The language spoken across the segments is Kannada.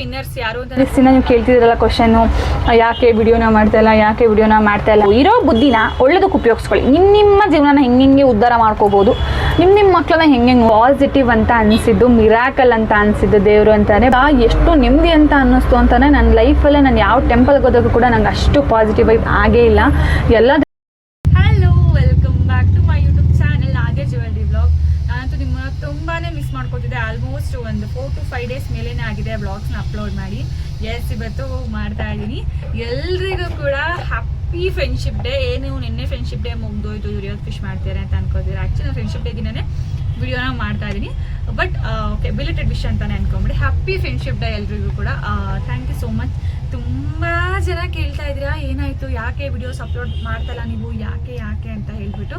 ವಿನ್ನರ್ಸ್ ಯಾರು ಅಂತ ನೀವು ಕೇಳ್ತಿದ್ರಲ್ಲ ಯಾಕೆ ವಿಡಿಯೋನ ಮಾಡ್ತಾ ಇಲ್ಲ, ಯಾಕೆ ವಿಡಿಯೋನ ಮಾಡ್ತಾ ಇಲ್ಲ? ಇರೋ ಬುದ್ಧಿನ ಒಳ್ಳೇದಕ್ಕೆ ಉಪಯೋಗಿಸ್ಕೊಳ್ಳಿ. ನಿಮ್ಮ ನಿಮ್ಮ ಜೀವನನ ಹೆಂಗೆ ಹೆಂಗೆ ಉದ್ಧಾರ ಮಾಡ್ಕೋಬಹುದು ನಿಮ್ಮ ನಿಮ್ಮ ಮಕ್ಕಳನ್ನ ಹೆಂಗೆ ಹೆಂಗೆ ಪಾಸಿಟಿವ್ ಅಂತ ಅನಿಸಿದ್ದು ಮಿರಾಕಲ್ ಅಂತ ಅನಿಸಿದ್ದು ದೇವರು ಅಂತಾನೆ ಆ ಎಷ್ಟು ನೆಮ್ಮದಿ ಅಂತ ಅನ್ನಿಸ್ತು ಅಂತಾನೆ ನನ್ನ ಲೈಫಲ್ಲೇ ನಾನು ಯಾವ ಟೆಂಪಲ್ಗೆ ಹೋದಾಗ ಕೂಡ ನಂಗೆ ಅಷ್ಟು ಪಾಸಿಟಿವ್ ಆಗೇ ಇಲ್ಲ. ಎಲ್ಲ ಅಪ್ಲೋಡ್ ಮಾಡಿ. ಎಸ್ ಇವತ್ತು ಮಾಡ್ತಾ ಇದ್ದೀನಿ. ಎಲ್ರಿಗೂ ಕೂಡ ಹ್ಯಾಪಿ ಫ್ರೆಂಡ್ಶಿಪ್ ಡೇ ಏನು ನಿನ್ನೆ ಫ್ರೆಂಡ್ಶಿಪ್ ಡೇ ಮುಗ್ದೋಯ್ತು. ದುಡಿಯೋದು ಫಿಶ್ ಮಾಡ್ತಾರೆ ಅಂತ ಅನ್ಕೋತೀರಾ? ಆ್ಯಕ್ಚುಲಿ ನಾನು ಫ್ರೆಂಡ್ಶಿಪ್ ದಿನನೇ ವಿಡಿಯೋನ ಮಾಡ್ತಾ ಇದ್ದೀನಿ. ಬಟ್ ಓಕೆ ಬಿಲಿಟೆಡ್ ವಿಶ್ ಅಂತಾನೆ ಅನ್ಕೊಂಬಿಡಿ. ಹ್ಯಾಪಿ ಫ್ರೆಂಡ್ಶಿಪ್ ಡೇ ಎಲ್ರಿಗೂ ಕೂಡ. ಥ್ಯಾಂಕ್ ಯು ಸೋ ಮಚ್ ತುಂಬ ಜನ ಕೇಳ್ತಾ ಇದ್ದೀರಾ, ಏನಾಯಿತು? ಯಾಕೆ ವಿಡಿಯೋಸ್ ಅಪ್ಲೋಡ್ ಮಾಡ್ತಲ್ಲ ನೀವು? ಯಾಕೆ ಯಾಕೆ ಅಂತ ಹೇಳ್ಬಿಟ್ಟು.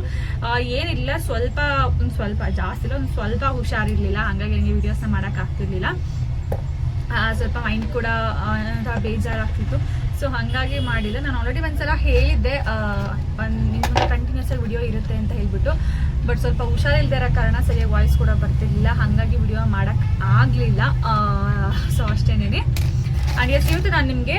ಏನಿಲ್ಲ, ಸ್ವಲ್ಪ ಸ್ವಲ್ಪ ಜಾಸ್ತಿ ಇಲ್ಲ ಒಂದು ಸ್ವಲ್ಪ ಹುಷಾರಿರ್ಲಿಲ್ಲ. ಹಂಗಾಗಿ ನನಗೆ ವಿಡಿಯೋಸ್ನ ಮಾಡೋಕ್ಕಾಗ್ತಿರ್ಲಿಲ್ಲ ಸ್ವಲ್ಪ ಮೈಂಡ್ ಕೂಡ ಬೇಜಾರಾಗ್ತಿತ್ತು. ಸೊ ಹಾಗಾಗಿ ಮಾಡಿಲ್ಲ. ನಾನು ಆಲ್ರೆಡಿ ಒಂದ್ಸಲ ಹೇಳಿದ್ದೆ ಒಂದು ಕಂಟಿನ್ಯೂಸ್ ಆಗಿ ವಿಡಿಯೋ ಇರುತ್ತೆ ಅಂತ ಹೇಳ್ಬಿಟ್ಟು. ಬಟ್ ಸ್ವಲ್ಪ ಹುಷಾರಿಲ್ಲದೆ ಕಾರಣ ಸರಿಯಾಗಿ ವಾಯ್ಸ್ ಕೂಡ ಬರ್ತಿರಲಿಲ್ಲ. ಹಾಗಾಗಿ ವಿಡಿಯೋ ಮಾಡೋಕ್ಕೆ ಆಗಲಿಲ್ಲ. ಸೊ ಅಷ್ಟೇನೇನೆ. ಆ್ಯಂಡ್ ಎಸ್ ಇವತ್ತು ನಾನು ನಿಮಗೆ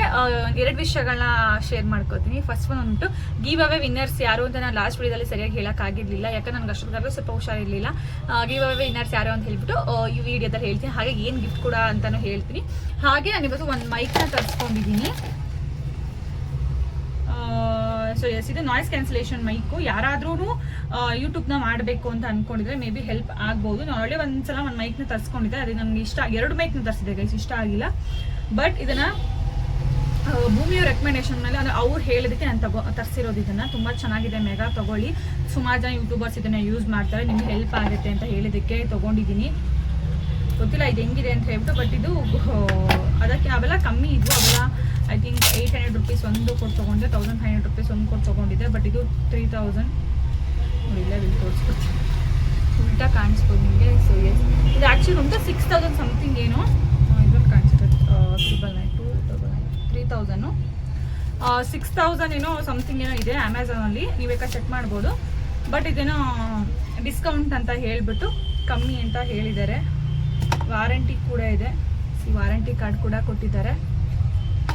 ಎರಡು ವಿಷಯಗಳನ್ನ ಶೇರ್ ಮಾಡ್ಕೋತೀನಿ. ಫಸ್ಟ್ ಒನ್ ಉಂಟು ಗೀವ್ ಅವೇ ವಿನ್ನರ್ಸ್ ಯಾರು ಅಂತ ನಾನು ಲಾಸ್ಟ್ ವಿಡಿಯೋದಲ್ಲಿ ಸರಿಯಾಗಿ ಹೇಳೋಕ್ಕಾಗಿರ್ಲಿಲ್ಲ ಯಾಕಂದ್ರೆ ನನಗೆ ಅಷ್ಟೊತ್ತಾಗಲೂ ಸ್ವಲ್ಪ ಹುಷಾರಿರಲಿಲ್ಲ. ಗೀವ್ ಅವೇ ವಿನ್ನರ್ಸ್ ಯಾರು ಅಂತ ಹೇಳ್ಬಿಟ್ಟು ಈ ವಿಡಿಯೋದಲ್ಲಿ ಹೇಳ್ತೀನಿ. ಹಾಗೆ ಏನು ಗಿಫ್ಟ್ ಕೂಡ ಅಂತಲೂ ಹೇಳ್ತೀನಿ. ಹಾಗೆ ನಾನು ಇವತ್ತು ಒಂದು ಮೈಕ್ನ ತರಿಸ್ಕೊಂಡಿದ್ದೀನಿ ಸೊ ಎಸ್ ಇದು ನಾಯ್ಸ್ ಕ್ಯಾನ್ಸಲೇಷನ್ ಮೈಕು ಯಾರಾದ್ರೂ ಯೂಟ್ಯೂಬ್ನ ಮಾಡಬೇಕು ಅಂತ ಅನ್ಕೊಂಡಿದ್ರೆ ಮೇ ಬಿ ಹೆಲ್ಪ್ ಆಗ್ಬೋದು. ನಾನು ಒಳ್ಳೆ ಒಂದ್ಸಲ ಒಂದು ಮೈಕ್ನ ತರಿಸ್ಕೊಂಡಿದ್ದೆ ಅದೇ ನಮ್ಗೆ ಇಷ್ಟ ಎರಡು ಮೈಕ್ನ ತರಿಸಿದೆ ಗೈಸ್ ಇಷ್ಟ ಆಗಿಲ್ಲ. ಬಟ್ ಇದನ್ನ ಭೂಮಿಯ ರೆಕಮೆಂಡೇಶನ್ ಮೇಲೆ, ಅಂದರೆ ಅವ್ರು ಹೇಳಿದಕ್ಕೆ ನಾನು ತಗೋ ತರಿಸಿರೋದು ಇದನ್ನು. ತುಂಬಾ ಚೆನ್ನಾಗಿದೆ ಮೆಗಾ ತಗೊಳ್ಳಿ. ಸುಮಾರು ಜನ ಯೂಟ್ಯೂಬರ್ಸ್ ಇದನ್ನ ಯೂಸ್ ಮಾಡ್ತಾರೆ. ನಿಮ್ಗೆ ಹೆಲ್ಪ್ ಆಗುತ್ತೆ ಅಂತ ಹೇಳಿದಕ್ಕೆ ತಗೊಂಡಿದ್ದೀನಿ. ಗೊತ್ತಿಲ್ಲ, ಇದು ಹೆಂಗಿದೆ ಅಂತ ಹೇಳ್ಬಿಟ್ಟು ಬಟ್ ಇದು ಅದಕ್ಕೆ ಅವೆಲ್ಲ ಕಮ್ಮಿ ಇದ್ವು. ಅವೆಲ್ಲ I think eight hundred rupees ಒಂದು ಕೊಟ್ಟು ತೊಗೊಂಡೆ ತೌಸಂಡ್ ಫೈವ್ ಹಂಡ್ರೆಡ್ ರುಪೀಸ್ ಒಂದು ಕೊಟ್ಟು ತೊಗೊಂಡಿದ್ದೆ ಬಟ್ ಇದು ತ್ರೀ ತೌಸಂಡ್ ನೋಡಿ ಇಲ್ಲಿ ತೋರಿಸ್ಕೊಡ್ತೀನಿ. ಉಲ್ಟಾ ಕಾಣಿಸ್ಬೋದು ನಿಮಗೆ? ಸೊ ಎಸ್ ಇದು ಆ್ಯಕ್ಚುಲಿ ಉಂಟು ಸಿಕ್ಸ್ ತೌಸಂಡ್ ಸಮಥಿಂಗ್ ಏನೋ. ಇದ್ರಲ್ಲಿ ಕಾಣಿಸುತ್ತೆ. Triple nine two double nine three thousand six thousand ಏನೋ ಸಮಥಿಂಗ್ ಏನೋ ಇದೆ ಅಮೆಝಾನಲ್ಲಿ ನೀವು ಬೇಕಾದ್ರೆ ಚೆಕ್ ಮಾಡ್ಬೋದು. ಬಟ್ ಇದೇನೋ ಡಿಸ್ಕೌಂಟ್ ಅಂತ ಹೇಳಿಬಿಟ್ಟು ಕಮ್ಮಿ ಅಂತ ಹೇಳಿದ್ದಾರೆ. ವಾರಂಟಿ ಕೂಡ ಇದೆ. ಸಿ ವಾರಂಟಿ ಕಾರ್ಡ್ ಕೂಡ ಕೊಟ್ಟಿದ್ದಾರೆ.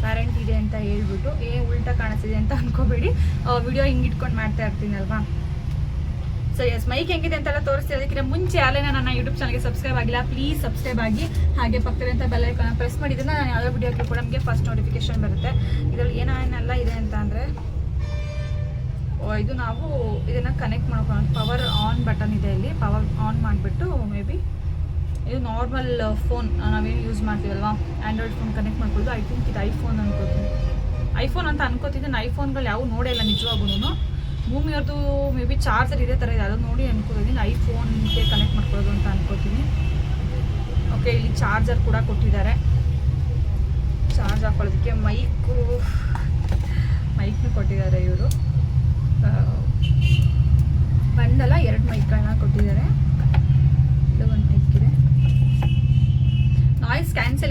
ವ್ಯಾರಂಟಿ ಇದೆ ಅಂತ ಹೇಳ್ಬಿಟ್ಟು, ಏ, ಉಲ್ಟಾ ಕಾಣಿಸ್ತಿದೆ ಅಂತ ಅನ್ಕೋಬೇಡಿ. ವಿಡಿಯೋ ಹಿಂಗೆ ಇಟ್ಕೊಂಡು ಮಾಡ್ತಾ ಇರ್ತೀನಲ್ವಾ ಸೊ ಎಸ್ ಮೈಕ್ ಹೆಂಗಿದೆ ಅಂತೆಲ್ಲ ತೋರಿಸ್ತೀವಿ ಅದಕ್ಕಿಂತ ಮುಂಚೆ ಅಲ್ಲೇ ನನ್ನ ಯೂಟ್ಯೂಬ್ ಚಾನಲ್ಗೆ ಸಬ್ಸ್ಕ್ರೈಬ್ ಆಗಿಲ್ಲ ಪ್ಲೀಸ್ ಸಬ್ಸ್ಕ್ರೈಬ್ ಆಗಿ. ಹಾಗೆ ಪಕ್ಕದಂತ ಬೆಲ್ ಐಕಾನ್ ಪ್ರೆಸ್ ಮಾಡಿದ್ರೆ ನಾನು ಯಾವುದೇ ವಿಡಿಯೋ ಕೂಡ ನಮಗೆ ಫಸ್ಟ್ ನೋಟಿಫಿಕೇಶನ್ ಬರುತ್ತೆ. ಇದರಲ್ಲಿ ಏನೇನೆಲ್ಲ ಇದೆ ಅಂತ ಅಂದರೆ ಇದು ನಾವು ಇದನ್ನು ಕನೆಕ್ಟ್ ಮಾಡ್ಕೊಂಡು ಪವರ್ ಆನ್ ಬಟನ್ ಇದೆ ಇಲ್ಲಿ. ಪವರ್ ಆನ್ ಮಾಡಿಬಿಟ್ಟು ಮೇ ಬಿ ಇದು ನಾರ್ಮಲ್ ಫೋನ್ ನಾವೇನು ಯೂಸ್ ಮಾಡ್ತೀವಲ್ವಾ? ಆ್ಯಂಡ್ರಾಯ್ಡ್ ಫೋನ್ ಕನೆಕ್ಟ್ ಮಾಡ್ಕೊಳ್ಳೋದು ಐ ಥಿಂಕ್ ಇದು ಐಫೋನ್ ಅನ್ಕೋತೀನಿ. ಐಫೋನ್ ಅಂತ ಅನ್ಕೋತಿದ್ದೆ ಐಫೋನ್ಗಳು ಯಾವ ನೋಡೇ ಇಲ್ಲ ನಿಜವಾಗೂ ಭೂಮಿಯವ್ರದ್ದು ಮೇ ಬಿ ಚಾರ್ಜರ್ ಇದೇ ಥರ ಇದೆ ಅದು ನೋಡಿ ಅನ್ಕೋತಿದ್ದೀನಿ ಐಫೋನ್ಗೆ ಕನೆಕ್ಟ್ ಮಾಡ್ಕೊಳ್ಳೋದು ಅಂತ ಅನ್ಕೋತೀನಿ. ಓಕೆ ಇಲ್ಲಿ ಚಾರ್ಜರ್ ಕೂಡ ಕೊಟ್ಟಿದ್ದಾರೆ. ಚಾರ್ಜ್ ಹಾಕೊಳ್ಳೋದಕ್ಕೆ ಮೈಕು ಮೈಕ್ನೂ ಕೊಟ್ಟಿದ್ದಾರೆ ಇವರು. ಬಂದಲ್ಲ ಎರಡು ಮೈಕ್ಗಳನ್ನ ಕೊಟ್ಟಿದ್ದಾರೆ ಇದು ಒಂದು ಮೈಕ್ ಇದೆ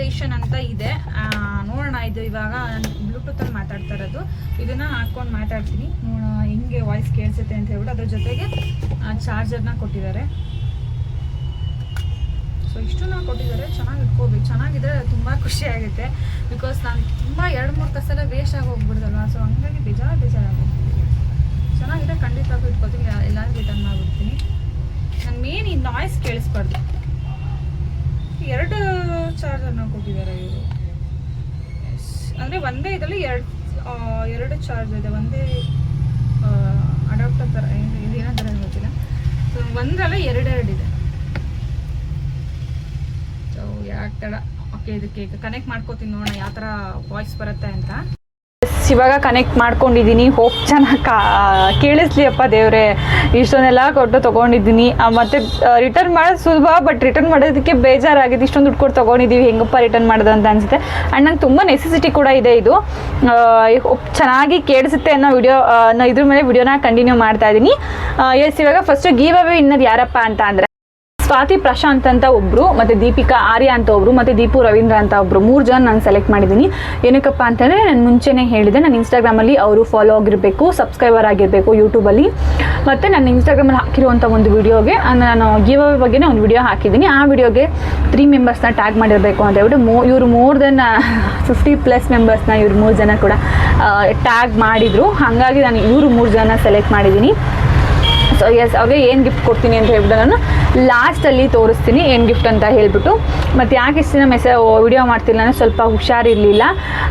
ನಾಯ್ಸ್ ಅಂತ ಇದೆ. ನೋಡೋಣ, ಇದು ಇವಾಗ ಬ್ಲೂಟೂತಲ್ಲಿ ಮಾತಾಡ್ತಾ ಇರೋದು. ಇದನ್ನ ಹಾಕೊಂಡು ಮಾತಾಡ್ತೀನಿ. ನೋಡೋಣ, ಹೆಂಗೆ ವಾಯ್ಸ್ ಕೇಳಿಸುತ್ತೆ ಅಂತ ಹೇಳ್ಬಿಟ್ಟು ಅದ್ರ ಜೊತೆಗೆ ಚಾರ್ಜರ್ನ ಕೊಟ್ಟಿದ್ದಾರೆ. ಸೊ ಇಷ್ಟನ್ನ ಕೊಟ್ಟಿದ್ದಾರೆ. ಚೆನ್ನಾಗಿ ಇಟ್ಕೋಬೇಕು. ಚೆನ್ನಾಗಿದ್ರೆ ತುಂಬ ಖುಷಿ ಆಗುತ್ತೆ. ಬಿಕಾಸ್ ನಾನು ತುಂಬ ಎರಡು, ಮೂರು ತಾಸೆಲ್ಲ ವೇಸ್ಟ್ ಆಗಿ ಹೋಗ್ಬಿಡ್ದಲ್ವ? ಸೊ ಹಂಗಾಗಿ ಬೇಜಾರು ಬೇಜಾರಾಗುತ್ತೆ ಚೆನ್ನಾಗಿದೆ ಖಂಡಿತವಾಗೂ ಇಟ್ಕೋತೀನಿ. ಎಲ್ಲಾದ್ರೂ ರಿಟರ್ನ್ ಆಗಿಬಿಡ್ತೀನಿ ನಾನು ಮೇನ್ ಈ ನಾಯ್ಸ್ ಕೇಳಿಸ್ಬಾರ್ದು. ಎರಡು ಚಾರ್ಜರ್ನ ಕೊಟ್ಟಿದ್ದಾರೆ ಇವರು. ಅಂದರೆ ಒಂದೇ ಇದರಲ್ಲಿ ಎರಡು ಎರಡು ಚಾರ್ಜ್ ಇದೆ. ಒಂದೇ ಅಡಾಪ್ಟರ್ ಥರ ಇದು ಏನಂತಾರೆ ಗೊತ್ತಿಲ್ಲ. ಸೊ ಒಂದರಲ್ಲ ಎರಡೆರಡು ಇದೆ. ಸೊ ಯಾಕೆ ತಡ? ಓಕೆ ಇದಕ್ಕೆ ಕನೆಕ್ಟ್ ಮಾಡ್ಕೋತೀನಿ ನೋಡೋಣ ಯಾವ ಥರ ವಾಯ್ಸ್ ಬರುತ್ತೆ ಅಂತ. ಇವಾಗ ಕನೆಕ್ಟ್ ಮಾಡ್ಕೊಂಡಿದ್ದೀನಿ ಹೋಪ್ ಚೆನ್ನಾಗಿ ಕಾ ಕೇಳಿಸ್ಲಿಯಪ್ಪ ದೇವ್ರೆ. ಇಷ್ಟೊಂದೆಲ್ಲ ಕೊಟ್ಟು ತೊಗೊಂಡಿದ್ದೀನಿ. ಮತ್ತು ರಿಟರ್ನ್ ಮಾಡೋದು ಸುಲಭ ಬಟ್ ರಿಟರ್ನ್ ಮಾಡೋದಕ್ಕೆ ಬೇಜಾರಾಗಿದೆ. ಇಷ್ಟೊಂದು ದುಡ್ಡು ಕೊಟ್ಟು ತೊಗೊಂಡಿದ್ದೀವಿ ಹೆಂಗಪ್ಪ ರಿಟರ್ನ್ ಮಾಡೋದು ಅಂತ ಅನಿಸುತ್ತೆ. ಆ್ಯಂಡ್ ನಂಗೆ ತುಂಬ ನೆಸೆಸಿಟಿ ಕೂಡ ಇದೆ ಇದು. ಚೆನ್ನಾಗಿ ಕೇಳಿಸುತ್ತೆ ಅನ್ನೋ ವಿಡಿಯೋ ಇದ್ರ ಮೇಲೆ ವಿಡಿಯೋನ ಕಂಟಿನ್ಯೂ ಮಾಡ್ತಾ ಇದ್ದೀನಿ ಎಸ್ ಇವಾಗ ಫಸ್ಟು ಗೀವ್ ಅವೇ ಇನ್ನದು ಯಾರಪ್ಪ ಅಂತ ಅಂದರೆ ಸ್ವಾತಿ ಪ್ರಶಾಂತ್ ಅಂತ ಒಬ್ರು, ಮತ್ತೆ ದೀಪಿಕಾ ಆರ್ಯ ಅಂತ ಒಬ್ರು, ಮತ್ತೆ ದೀಪು ರವೀಂದ್ರ ಅಂತ ಒಬ್ರು. ಮೂರು ಜನ ನಾನು ಸೆಲೆಕ್ಟ್ ಮಾಡಿದ್ದೀನಿ. ಏನಕ್ಕಪ್ಪ ಅಂತಂದರೆ ನಾನು ಮುಂಚೆನೇ ಹೇಳಿದೆ, ನಾನು ಇನ್ಸ್ಟಾಗ್ರಾಮಲ್ಲಿ ಅವರು ಫಾಲೋ ಆಗಿರಬೇಕು ಸಬ್ಸ್ಕ್ರೈಬರ್ ಆಗಿರಬೇಕು ಯೂಟ್ಯೂಬಲ್ಲಿ ಮತ್ತು ನಾನು ಇನ್ಸ್ಟಾಗ್ರಾಮಲ್ಲಿ ಹಾಕಿರುವಂಥ ಒಂದು ವಿಡಿಯೋಗೆ ನಾನು ಗಿವ್ ಬಗ್ಗೆನೇ ಒಂದು ವಿಡಿಯೋ ಹಾಕಿದ್ದೀನಿ. ಆ ವಿಡಿಯೋಗೆ ತ್ರೀ ಮೆಂಬರ್ಸ್ನ ಟ್ಯಾಗ್ ಮಾಡಿರಬೇಕು ಅಂತ ಹೇಳ್ಬಿಟ್ಟು ಮೋ, ಇವರು ಮೋರ್ ದೆನ್ ಫಿಫ್ಟಿ ಪ್ಲಸ್ ಮೆಂಬರ್ಸ್ನ ಇವ್ರು ಮೂರು ಜನ ಕೂಡ ಟ್ಯಾಗ್ ಮಾಡಿದರು. ಹಾಗಾಗಿ ನಾನು ಇವರು ಮೂರು ಜನ ಸೆಲೆಕ್ಟ್ ಮಾಡಿದ್ದೀನಿ. ಸೊ ಎಸ್ ಅವ್ರಿಗೆ ಏನು ಗಿಫ್ಟ್ ಕೊಡ್ತೀನಿ ಅಂತ ಹೇಳ್ಬಿಟ್ಟು ನಾನು ಲಾಸ್ಟಲ್ಲಿ ತೋರಿಸ್ತೀನಿ ಏನು ಗಿಫ್ಟ್ ಅಂತ ಹೇಳ್ಬಿಟ್ಟು. ಮತ್ತು ಯಾಕೆ ಇಷ್ಟು ದಿನ ಮೆಸೇಜ್ ವಿಡಿಯೋ ಮಾಡ್ತಿಲ್ಲ ಅಂದರೆ ಸ್ವಲ್ಪ ಹುಷಾರಿರಲಿಲ್ಲ.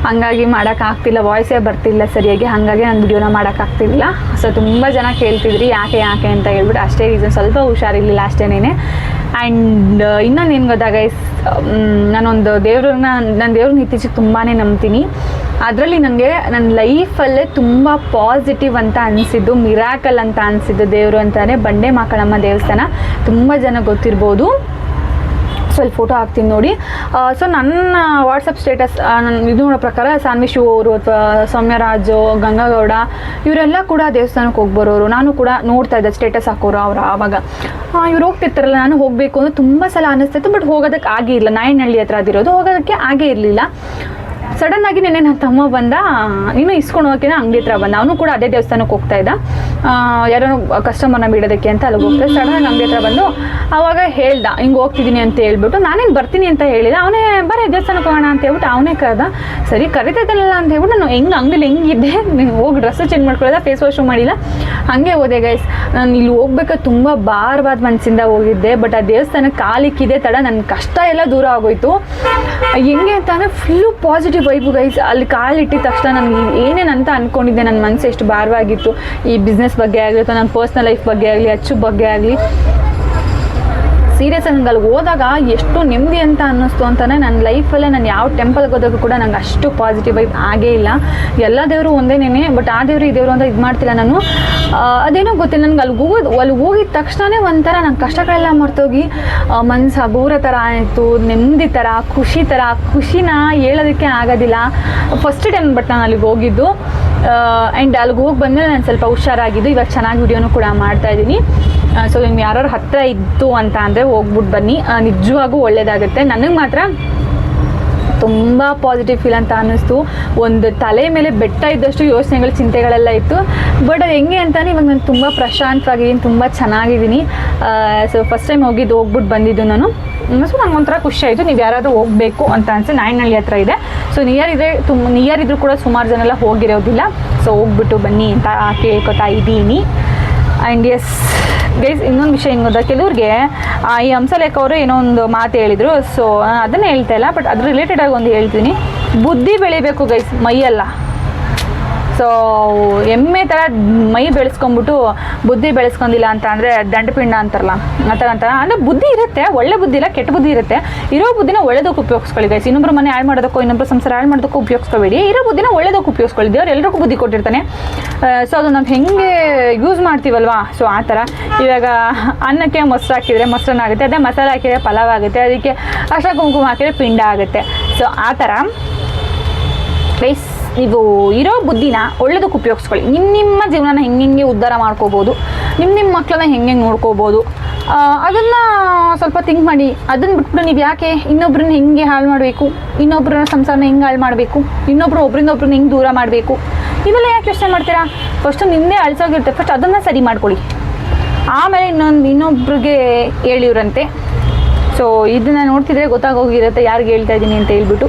ಹಂಗಾಗಿ ಮಾಡೋಕ್ಕಾಗ್ತಿಲ್ಲ ವಾಯ್ಸೇ ಬರ್ತಿಲ್ಲ ಸರಿಯಾಗಿ. ಹಾಗಾಗಿ ನಾನು ವಿಡಿಯೋನ ಮಾಡೋಕ್ಕಾಗ್ತಿರಲಿಲ್ಲ ಸೊ ತುಂಬ ಜನ ಕೇಳ್ತಿದ್ರಿ, ಯಾಕೆ ಯಾಕೆ ಅಂತ ಹೇಳ್ಬಿಟ್ಟು ಅಷ್ಟೇ ರೀಸನ್ ಸ್ವಲ್ಪ ಹುಷಾರಿರಲಿಲ್ಲ ಅಷ್ಟೇನೇ ಆ್ಯಂಡ್ ಇನ್ನೊಂದು ಏನು ಗೊತ್ತಾಗ ನಾನೊಂದು ದೇವ್ರನ್ನ ನಾನು ದೇವ್ರನ್ನ ಇತ್ತೀಚೆಗೆ ತುಂಬಾ ನಂಬ್ತೀನಿ. ಅದರಲ್ಲಿ ನನಗೆ ನನ್ನ ಲೈಫಲ್ಲೇ ತುಂಬ ಪಾಸಿಟಿವ್ ಅಂತ ಅನಿಸಿದ್ದು ಮಿರಾಕಲ್ ಅಂತ ಅನಿಸಿದ್ದು ದೇವರು ಅಂತಾನೆ ಬಂಡೆ ಮಾಕಳಮ್ಮ ದೇವಸ್ಥಾನ. ತುಂಬ ಜನ ಗೊತ್ತಿರ್ಬೋದು. ಸೊ ಫೋಟೋ ಹಾಕ್ತೀನಿ ನೋಡಿ. ಸೊ ನನ್ನ ವಾಟ್ಸಪ್ ಸ್ಟೇಟಸ್ ನನ್ನ ಇದು ನೋಡೋ ಪ್ರಕಾರ ಸಾನ್ವಿ ಶಿವ ಅವರು ಅಥವಾ ಸೌಮ್ಯರಾಜು, ಗಂಗಾಗೌಡ, ಇವರೆಲ್ಲ ಕೂಡ ದೇವಸ್ಥಾನಕ್ಕೆ ಹೋಗಿ ಬರೋರು. ನಾನು ಕೂಡ ನೋಡ್ತಾ ಇದ್ದೆ ಸ್ಟೇಟಸ್ ಹಾಕೋರು ಅವರು ಆವಾಗ. ಇವ್ರು ಹೋಗ್ತಿರ್ತಾರಲ್ಲ, ನಾನು ಹೋಗಬೇಕು ಅಂತ ತುಂಬ ಸಲ ಅನ್ನಿಸ್ತಿತ್ತು ಬಟ್ ಹೋಗೋದಕ್ಕೆ ಆಗೇ ಇಲ್ಲ. ನಾಯನಹಳ್ಳಿ ಹತ್ರ ಅದಿರೋದು, ಹೋಗೋದಕ್ಕೆ ಆಗೇ ಇರಲಿಲ್ಲ. ಸಡನ್ ಆಗಿ ನೆನ್ನೆ ನನ್ನ ತಮ್ಮ ಬಂದ, ನೀನು ಇಸ್ಕೊಂಡು ಹೋಗೋಕೆ ಅಂಗಡಿ ಹತ್ರ ಬಂದ. ಅವನು ಕೂಡ ಅದೇ ದೇವಸ್ಥಾನಕ್ಕೆ ಹೋಗ್ತಾ ಇದ್ದ. ಯಾರೋ ಕಸ್ಟಮರ್ನ ಬಿಡೋದಕ್ಕೆ ಅಂತ ಅಲ್ಲಿಗೆ ಹೋಗ್ತಾ ಸಡನ್ ಅಂಗಡಿ ಹತ್ರ ಬಂದು, ಅವಾಗ ಹೇಳ್ದ, ಹಿಂಗೆ ಹೋಗ್ತಿದ್ದೀನಿ ಅಂತ ಹೇಳ್ಬಿಟ್ಟು, ನಾನೇನು ಬರ್ತೀನಿ ಅಂತ ಹೇಳಿದ ಅವನೇ, ಬರೀ ದೇವಸ್ಥಾನಕ್ಕೆ ಹೋಗೋಣ ಅಂತ ಹೇಳ್ಬಿಟ್ಟು ಅವನೇ ಕರೆದ. ಸರಿ ಕರಿತೈತಲ್ಲ ಅಂತ ಹೇಳ್ಬಿಟ್ಟು ನಾನು ಹೆಂಗೆ ಅಂಗಡಿಲಿ ಹೆಂಗಿದ್ದೆ ಹೋಗಿ ಡ್ರೆಸ್ ಚೇಂಜ್ ಮಾಡ್ಕೊಳ್ಳೋದ? ಫೇಸ್ ವಾಶು ಮಾಡಿಲ್ಲ. ಹಾಗೆ ಹೋದೆ ಗೈಸ್ ನಾನು ಇಲ್ಲಿ ಹೋಗ್ಬೇಕಾದ್ರೆ ತುಂಬ ಭಾರವಾದ ಮನಸ್ಸಿಂದ ಹೋಗಿದ್ದೆ. ಬಟ್ ಆ ದೇವಸ್ಥಾನಕ್ಕೆ ಕಾಲಿಕ್ಕಿದೆ ತಡ. ನನ್ನ ಕಷ್ಟ ಎಲ್ಲ ದೂರ ಆಗೋಯ್ತು. ಹೆಂಗೆ ಅಂತ ಅಂದರೆ ಫುಲ್ಲು ಪಾಸಿಟಿವ್ ವೈಬು ಗೈಸ್ ಅಲ್ಲಿ ಕಾಲಿಟ್ಟಿದ ತಕ್ಷಣ ನನಗೆ ಏನೇನು ಅಂತ ಅಂದ್ಕೊಂಡಿದ್ದೆ ನನ್ನ ಮನಸ್ಸು ಎಷ್ಟು ಭಾರವಾಗಿತ್ತು. ಈ ಬಿಸ್ನೆಸ್ ಬಗ್ಗೆ ಆಗಲಿ ಅಥವಾ ನನ್ನ ಪರ್ಸ್ನಲ್ ಲೈಫ್ ಬಗ್ಗೆ ಆಗಲಿ, ಅಚ್ಚು ಬಗ್ಗೆ ಆಗಲಿ. ಸೀರಿಯಸ್ ಆಗಿ ಅಲ್ಲಿ ಹೋದಾಗ ಎಷ್ಟು ನೆಮ್ಮದಿ ಅಂತ ಅನ್ನಿಸ್ತು ಅಂತಲೇ ನನ್ನ ಲೈಫಲ್ಲೇ ನಾನು ಯಾವ ಟೆಂಪಲ್ಗೆ ಹೋದಾಗ ಕೂಡ ನಂಗೆ ಅಷ್ಟು ಪಾಸಿಟಿವ್ ವೈಬ್ ಆಗೇ ಇಲ್ಲ. ಎಲ್ಲ ದೇವರು ಒಂದೇನೇ ಬಟ್ ಆ ದೇವರು ಈ ದೇವರು ಅಂತ ಇದು ಮಾಡ್ತಿಲ್ಲ ನಾನು. ಅದೇನೋ ಗೊತ್ತಿಲ್ಲ ನನಗೆ ಅಲ್ಲಿ ಹೋಗೋದು ಅಲ್ಲಿ ಹೋಗಿದ ತಕ್ಷಣವೇ ಒಂಥರ ನನ್ನ ಕಷ್ಟಗಳೆಲ್ಲ ಮರ್ತೋಗಿ ಮನಸ್ಸು ಅಬೂರ ಥರ ಆಯಿತು, ನೆಮ್ಮದಿ ಥರ, ಖುಷಿ ಥರ, ಖುಷಿನ ಹೇಳೋದಕ್ಕೆ ಆಗೋದಿಲ್ಲ. ಫಸ್ಟ್ ಟೈಮ್ ಬಟ್ ನಾನು ಅಲ್ಲಿಗೆ ಹೋಗಿದ್ದು. ಆ್ಯಂಡ್ ಅಲ್ಲಿಗೆ ಹೋಗಿ ಬಂದಮೇಲೆ ನಾನು ಸ್ವಲ್ಪ ಹುಷಾರಾಗಿದ್ದು, ಇವಾಗ ಚೆನ್ನಾಗಿ ವಿಡಿಯೋನು ಕೂಡ ಮಾಡ್ತಾ ಇದ್ದೀನಿ. ಸೊ ನಿಮ್ಗೆ ಯಾರು ಹತ್ತಿರ ಇತ್ತು ಅಂತ ಅಂದರೆ ಹೋಗ್ಬಿಟ್ಟು ಬನ್ನಿ. ನಿಜವಾಗೂ ಒಳ್ಳೇದಾಗುತ್ತೆ. ನನಗೆ ಮಾತ್ರ ತುಂಬ ಪಾಸಿಟಿವ್ ಫೀಲ್ ಅಂತ ಅನ್ನಿಸ್ತು. ಒಂದು ತಲೆ ಮೇಲೆ ಬೆಟ್ಟ ಇದ್ದಷ್ಟು ಯೋಚನೆಗಳು, ಚಿಂತೆಗಳೆಲ್ಲ ಇತ್ತು. ಬಟ್ ಅದು ಹೆಂಗೆ ಅಂತಲೇ ಇವಾಗ ನಾನು ತುಂಬ ಪ್ರಶಾಂತವಾಗಿದ್ದೀನಿ ತುಂಬ ಚೆನ್ನಾಗಿದ್ದೀನಿ ಸೊ ಫಸ್ಟ್ ಟೈಮ್ ಹೋಗಿದ್ದು ಹೋಗ್ಬಿಟ್ಟು ಬಂದಿದ್ದು ನಾನು. ಸೊ ನಂಗೆ ಒಂಥರ ಖುಷಿ ಆಯಿತು. ನೀವು ಯಾರಾದರೂ ಹೋಗಬೇಕು ಅಂತ ಅನ್ಸುತ್ತೆ ನಾಯನಹಳ್ಳಿ ಹತ್ರ ಇದೆ. ಸೊ ನಿಯರ್ ಇದೆ ತುಂಬ ನಿಯರ್ ಇದ್ರೂ ಕೂಡ ಸುಮಾರು ಜನ ಎಲ್ಲ ಹೋಗಿರೋದಿಲ್ಲ. ಸೊ ಹೋಗ್ಬಿಟ್ಟು ಬನ್ನಿ ಅಂತ ಕೇಳ್ಕೊತಾ ಇದ್ದೀನಿ ಆ್ಯಂಡ್ ಎಸ್ ಗೈಸ್ ಇನ್ನೊಂದು ವಿಷಯ ಹೆಂಗೆ ಗೊತ್ತಾ? ಕೆಲವ್ರಿಗೆ ಈ ಹಂಸಲೇಖ ಅವರು ಏನೋ ಒಂದು ಮಾತು ಹೇಳಿದರು. ಸೊ ಅದನ್ನೇ ಹೇಳ್ತಾ ಇಲ್ಲ ಬಟ್ ಅದ್ರ ರಿಲೇಟೆಡ್ ಆಗಿ ಒಂದು ಹೇಳ್ತೀನಿ. ಬುದ್ಧಿ ಬೆಳಿಬೇಕು ಗೈಸ್ ಮೈಯಲ್ಲ. ಸೊ ಎಮ್ಮೆ ಥರ ಮೈ ಬೆಳೆಸ್ಕೊಂಬಿಟ್ಟು ಬುದ್ಧಿ ಬೆಳೆಸ್ಕೊಂಡಿಲ್ಲ ಅಂತ ಅಂದರೆ ದಂಡಪಿಂಡ ಅಂತಾರಲ್ಲ, ಆ ಥರ ಅಂತ ಅಂದರೆ ಬುದ್ಧಿ ಇರುತ್ತೆ, ಒಳ್ಳೆ ಬುದ್ಧಿ ಇಲ್ಲ, ಕೆಟ್ಟ ಬುದ್ಧಿ ಇರುತ್ತೆ. ಇರೋ ಬುದ್ಧಿನ ಒಳ್ಳೇದಕ್ಕೆ ಉಪಯೋಗಿಸ್ಕೊಳ್ಳಿ ಗೈಸ್ ಇನ್ನೊಬ್ಬರು ಮನೆ ಹಾಳು ಮಾಡೋದಕ್ಕೋ ಇನ್ನೊಬ್ಬರು ಸಂಸಾರ ಹಾಳು ಮಾಡೋದಕ್ಕೂ ಉಪಯೋಗಿಸ್ಕೋಬೇಡಿ. ಇರೋ ಬುದ್ಧಿನ ಒಳ್ಳೇದಕ್ಕೆ ಉಪಯೋಗಿಸ್ಕೊಳ್ಳಿ. ದೇವ್ರು ಎಲ್ರಿಗೂ ಬುದ್ಧಿ ಕೊಟ್ಟಿರ್ತಾನೆ. ಸೊ ಅದು ನಾವು ಹೆಂಗೆ ಯೂಸ್ ಮಾಡ್ತೀವಲ್ವಾ? ಸೊ ಆ ಥರ ಇವಾಗ ಅನ್ನಕ್ಕೆ ಮೊಸರು ಹಾಕಿದರೆ ಮೊಸರನ್ನ ಆಗುತ್ತೆ, ಅದೇ ಮಸಾಲೆ ಹಾಕಿದರೆ ಪಲಾವ್ ಆಗುತ್ತೆ, ಅದಕ್ಕೆ ಅಷ್ಟ ಕುಂಕುಮ ಹಾಕಿದರೆ ಪಿಂಡ ಆಗುತ್ತೆ. ಸೊ ಆ ಥರ ಗೈಸ್ ನೀವು ಇರೋ ಬುದ್ಧಿನ ಒಳ್ಳೇದಕ್ಕೆ ಉಪಯೋಗಿಸ್ಕೊಳ್ಳಿ. ನಿಮ್ಮ ನಿಮ್ಮ ಜೀವನನ ಹೆಂಗೆ ಹೆಂಗೆ ಉದ್ಧಾರ ಮಾಡ್ಕೋಬೋದು ನಿಮ್ಮ ನಿಮ್ಮ ಮಕ್ಕಳನ್ನ ಹೆಂಗೆ ಹೆಂಗೆ ನೋಡ್ಕೋಬೋದು ಅದನ್ನು ಸ್ವಲ್ಪ ಥಿಂಕ್ ಮಾಡಿ. ಅದನ್ನು ಬಿಟ್ಬಿಟ್ಟು ನೀವು ಯಾಕೆ ಇನ್ನೊಬ್ರನ್ನ ಹೆಂಗೆ ಹಾಳು ಮಾಡಬೇಕು? ಇನ್ನೊಬ್ಬರ ಸಂಸಾರನ ಹೆಂಗೆ ಹಾಳು ಮಾಡಬೇಕು? ಇನ್ನೊಬ್ರು ಒಬ್ರಿಂದ ಒಬ್ರನ್ನ ಹೆಂಗೆ ದೂರ ಮಾಡಬೇಕು? ಇವೆಲ್ಲ ಯಾಕೆ ಯೋಚನೆ ಮಾಡ್ತೀರಾ? ಫಸ್ಟು ನಿಮ್ಮದೇ ಅಳಿಸೋಗಿರುತ್ತೆ. ಫಸ್ಟ್ ಅದನ್ನು ಸರಿ ಮಾಡ್ಕೊಳ್ಳಿ. ಆಮೇಲೆ ಇನ್ನೊಂದು ಇನ್ನೊಬ್ರಿಗೆ ಹೇಳಿವ್ರಂತೆ. ಸೊ ಇದನ್ನು ನೋಡ್ತಿದ್ರೆ ಗೊತ್ತಾಗೋಗಿರುತ್ತೆ ಯಾರಿಗೆ ಹೇಳ್ತಾ ಇದ್ದೀನಿ ಅಂತ ಹೇಳ್ಬಿಟ್ಟು.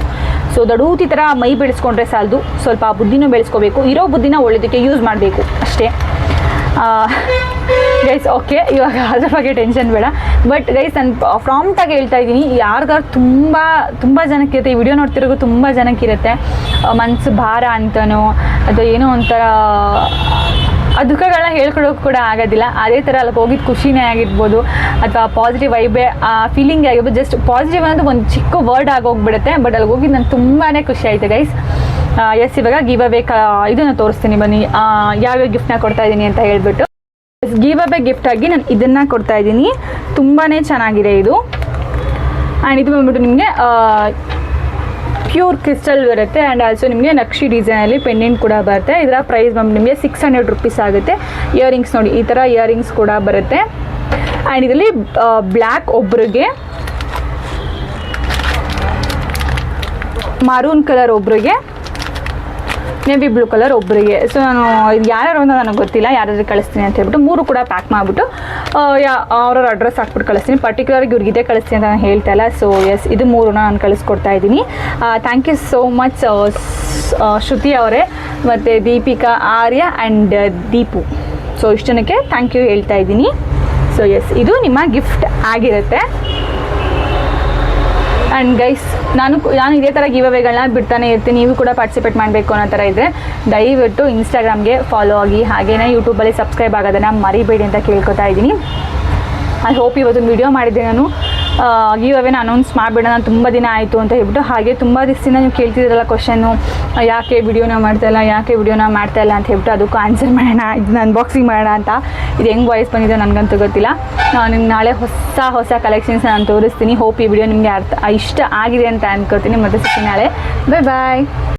ಸೊ ದಡೂತಿ ಥರ ಮೈ ಬೆಳೆಸ್ಕೊಂಡ್ರೆ ಸಾಲದು. ಸ್ವಲ್ಪ ಬುದ್ಧಿನೂ ಬೆಳೆಸ್ಕೋಬೇಕು. ಇರೋ ಬುದ್ಧಿನ ಒಳ್ಳೆದಕ್ಕೆ ಯೂಸ್ ಮಾಡಬೇಕು. ಅಷ್ಟೇ. ಗೈಸ್ ಓಕೆ ಇವಾಗ ಅದ್ರ ಬಗ್ಗೆ ಟೆನ್ಷನ್ ಬೇಡ. ಬಟ್ ಗೈಸ್ ನಾನು ಫ್ರಾಮ್ಟಾಗಿ ಹೇಳ್ತಾ ಇದ್ದೀನಿ. ಯಾರಿಗಾರು ತುಂಬ ತುಂಬ ಜನಕ್ಕಿರುತ್ತೆ. ಈ ವಿಡಿಯೋ ನೋಡ್ತಿರೋದು ತುಂಬ ಜನಕ್ಕಿರುತ್ತೆ. ಮನಸ್ಸು ಭಾರ ಅಂತನೋ, ಅಥವಾ ಏನೋ ಒಂಥರ ಆ ದುಃಖಗಳನ್ನ ಹೇಳ್ಕೊಡೋಕೆ ಕೂಡ ಆಗೋದಿಲ್ಲ. ಅದೇ ಥರ ಅಲ್ಲಿ ಹೋಗಿದ್ದ ಖುಷಿನೇ ಆಗಿರ್ಬೋದು ಅಥವಾ ಪಾಸಿಟಿವ್ ವೈಬೇ ಆ ಫೀಲಿಂಗ್ ಆಗಿರ್ಬೋದು. ಜಸ್ಟ್ ಪಾಸಿಟಿವ್ ಅನ್ನೋದು ಒಂದು ಚಿಕ್ಕ ವರ್ಡ್ ಆಗೋಗ್ಬಿಡುತ್ತೆ ಬಟ್ ಅಲ್ಲಿ ಹೋಗಿದ್ದು ನಂಗೆ ತುಂಬಾ ಖುಷಿ ಆಯಿತು ಗೈಸ್ ಎಸ್ ಇವಾಗ ಗಿವ್ ಅವೇ ಇದನ್ನು ತೋರಿಸ್ತೀನಿ ಬನ್ನಿ. ಯಾವ್ಯಾವ ಗಿಫ್ಟ್ನ ಕೊಡ್ತಾ ಇದ್ದೀನಿ ಅಂತ ಹೇಳ್ಬಿಟ್ಟು. ಗಿವ್ ಅವೇ ಗಿಫ್ಟ್ ಆಗಿ ನಾನು ಇದನ್ನು ಕೊಡ್ತಾ ಇದ್ದೀನಿ ತುಂಬಾ ಚೆನ್ನಾಗಿದೆ ಇದು. ಆ್ಯಂಡ್ ಇದು ಬಂದ್ಬಿಟ್ಟು ನಿಮಗೆ ಪ್ಯೂರ್ ಕ್ರಿಸ್ಟಲ್ ಬರುತ್ತೆ ಆ್ಯಂಡ್ ಆಲ್ಸೋ ನಿಮಗೆ ನಕ್ಷಿ ಡಿಸೈನಲ್ಲಿ ಪೆಂಡೆಂಟ್ ಕೂಡ ಬರುತ್ತೆ. ಇದರ ಪ್ರೈಸ್ ಬಂದು ನಿಮಗೆ ಸಿಕ್ಸ್ ಹಂಡ್ರೆಡ್ ರುಪೀಸ್ ಆಗುತ್ತೆ. ಇಯರಿಂಗ್ಸ್ ನೋಡಿ, ಈ ಥರ ಇಯರಿಂಗ್ಸ್ ಕೂಡ ಬರುತ್ತೆ. ಆ್ಯಂಡ್ ಇದರಲ್ಲಿ ಬ್ಲ್ಯಾಕ್ ಒಬ್ರಿಗೆ ಮಾರೂನ್ ಕಲರ್ ಒಬ್ರಿಗೆ ನೇವಿ ಬ್ಲೂ ಕಲರ್ ಒಬ್ಬರಿಗೆ ಸೊ ನಾನು ಯಾರ್ಯಾರು ಅಂತ ನನಗೆ ಗೊತ್ತಿಲ್ಲ, ಯಾರಾದ್ರೂ ಕಳಿಸ್ತೀನಿ ಅಂತ ಹೇಳ್ಬಿಟ್ಟು ಮೂರು ಕೂಡ ಪ್ಯಾಕ್ ಮಾಡಿಬಿಟ್ಟು ಯಾ, ಅವ್ರವ್ರ ಅಡ್ರೆಸ್ ಹಾಕ್ಬಿಟ್ಟು ಕಳಿಸ್ತೀನಿ. ಪರ್ಟಿಕ್ಯುಲರ್ಗೆ ಇವ್ರಿಗೆ ಇದೇ ಕಳಿಸ್ತೀನಿ ಅಂತ ನಾನು ಹೇಳ್ತಾ ಇಲ್ಲ. ಸೊ ಎಸ್ ಇದು ಮೂರನ್ನ ನಾನು ಕಳಿಸ್ಕೊಡ್ತಾ ಇದ್ದೀನಿ. Thank you so much Shruti ಅವರೇ, ಮತ್ತು ದೀಪಿಕಾ, ಆರ್ಯ ಆ್ಯಂಡ್ ದೀಪು. ಸೊ ಇಷ್ಟು ಜನಕ್ಕೆ ಥ್ಯಾಂಕ್ ಯು ಹೇಳ್ತಾ ಇದ್ದೀನಿ. ಸೊ ಎಸ್ ಇದು ನಿಮ್ಮ ಗಿಫ್ಟ್ ಆಗಿರುತ್ತೆ. ಆ್ಯಂಡ್ ಗೈಸ್ ನಾನು ನಾನು ಇದೇ ಥರ ಗಿವ್ ಅವೇಗಳನ್ನ ಬಿಡ್ತಾನೆ ಇರ್ತೀನಿ. ನೀವು ಕೂಡ ಪಾರ್ಟಿಸಿಪೇಟ್ ಮಾಡಬೇಕು ಅನ್ನೋ ಥರ ಇದ್ದರೆ ದಯವಿಟ್ಟು ಇನ್ಸ್ಟಾಗ್ರಾಮ್ಗೆ ಫಾಲೋ ಆಗಿ ಹಾಗೆಯೇ ಯೂಟ್ಯೂಬಲ್ಲಿ ಸಬ್ಸ್ಕ್ರೈಬ್ ಆಗೋದನ್ನು ಮರಿಬೇಡಿ ಅಂತ ಕೇಳ್ಕೊತಾ ಇದ್ದೀನಿ. ಐ ಹೋಪ್ ಇವತ್ತು ವಿಡಿಯೋ ಮಾಡಿದ್ದೆ ನಾನು. ಗಿವ್ ಅವೇನ ಅನೌನ್ಸ್ ಮಾಡಿಬಿಡೋಣ ತುಂಬ ದಿನ ಆಯಿತು ಅಂತ ಹೇಳ್ಬಿಟ್ಟು, ಹಾಗೆ ತುಂಬ ದಿವಸದಿಂದ ನೀವು ಕೇಳ್ತಿದ್ದೀರಲ್ಲ ಕ್ವಶನ್ನು ಯಾಕೆ ವಿಡಿಯೋನ ಮಾಡ್ತಾಯಿಲ್ಲ ಯಾಕೆ ವಿಡಿಯೋನ ಮಾಡ್ತಾಯಿಲ್ಲ ಅಂತ ಹೇಳ್ಬಿಟ್ಟು ಅದಕ್ಕೂ ಆನ್ಸರ್ ಮಾಡೋಣ, ಇದನ್ನ ಅನ್ಬಾಕ್ಸಿಂಗ್ ಮಾಡೋಣ ಅಂತ. ಇದು ಹೆಂಗೆ ವಾಯ್ಸ್ ಬಂದಿದೆ ನನಗಂತೂ ಗೊತ್ತಿಲ್ಲ. ನಾನು ನಿಮ್ಗೆ ನಾಳೆ ಹೊಸ ಹೊಸ ಕಲೆಕ್ಷನ್ಸ್ ನಾನು ತೋರಿಸ್ತೀನಿ. ಹೋಪ್ ಈ ವಿಡಿಯೋ ನಿಮಗೆ ಅರ್ಥ, ಇಷ್ಟ ಆಗಿದೆ ಅಂತ ಅನ್ಕೋತೀನಿ. ಮತ್ತೆ ಸಿಗ್ತೀನಿ ನಾಳೆ. ಬಾಯ್ ಬಾಯ್